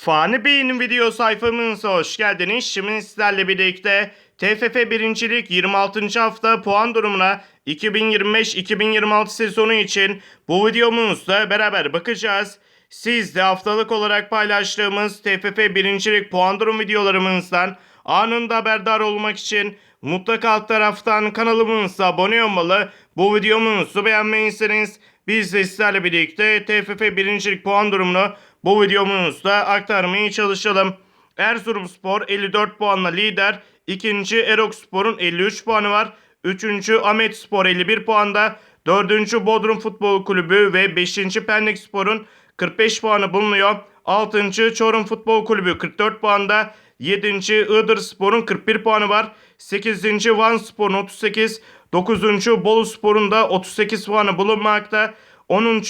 Fani Bey'in video sayfamıza hoş geldiniz. Şimdi sizlerle birlikte TFF 1. Lig 26. hafta puan durumuna 2025-2026 sezonu için bu videomuzda beraber bakacağız. Siz de haftalık olarak paylaştığımız TFF 1. Lig puan durum videolarımızdan anında haberdar olmak için mutlaka alt taraftan kanalımıza abone olmalı. Bu videomuzu beğenmeyseniz biz de sizlerle birlikte TFF 1. Lig puan durumunu bu videomuzda aktarmaya çalışalım. Erzurumspor 54 puanla lider. İkinci Erokspor'un 53 puanı var. Üçüncü Ahmetspor 51 puanda. Dördüncü Bodrum Futbol Kulübü ve 5. Pendik Spor'un 45 puanı bulunuyor. 6. Çorum Futbol Kulübü 44 puanda. 7. Iğdır Spor'un 41 puanı var. 8. Van Spor'un 38. 9. Bolu Spor'un da 38 puanı bulunmakta. 10.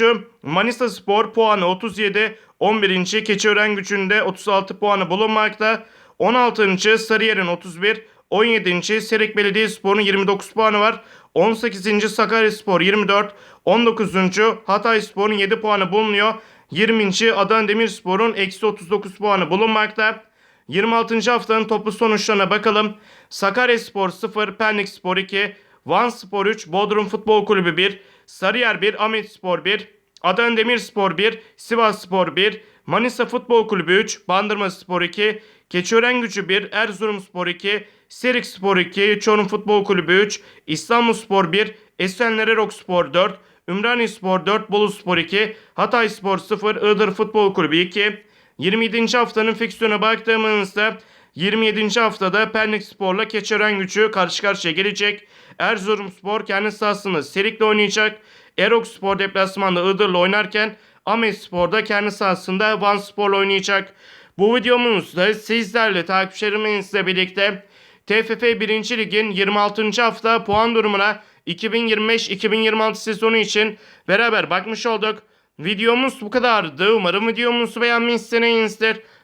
Manisa Spor puanı 37. 11. Keçiören Gücü'nde 36 puanı bulunmakta. 16. Sarıyer'in 31. 17. Serik Belediyespor'un 29 puanı var. 18. Sakaryaspor 24. 19. Hatayspor'un 7 puanı bulunuyor. 20. Adana Demirspor'un eksi 39 puanı bulunmakta. 26. haftanın toplu sonuçlarına bakalım. Sakaryaspor 0, Pendikspor 2, Van Spor 3, Bodrum Futbol Kulübü 1, Sarıyer 1, Ahmetspor 1, Adana Demirspor 1, Sivas Spor 1, Manisa Futbol Kulübü 3, Bandırma Spor 2, Keçiören Gücü 1, Erzurum Spor 2, Serik Spor 2, Çorum Futbol Kulübü 3, İstanbul Spor 1, Esenler Erok Spor 4, Ümraniye Spor 4, Bolu Spor 2, Hatay Spor 0, Iğdır Futbol Kulübü 2, 27. haftanın fiksiyona baktığımızda 27. haftada Pendik Spor'la Keçiören Gücü karşı karşıya gelecek. Erzurumspor kendi sahasında Serik'le oynayacak. Erok Spor deplasmanda Iğdır'la oynarken Ahmet Spor da kendi sahasında Van Spor'la oynayacak. Bu videomuzda sizlerle takipçilerimizle birlikte TFF 1. Lig'in 26. hafta puan durumuna 2025-2026 sezonu için beraber bakmış olduk. Videomuz bu kadardı. Umarım videomuzu beğenmişsinizdir.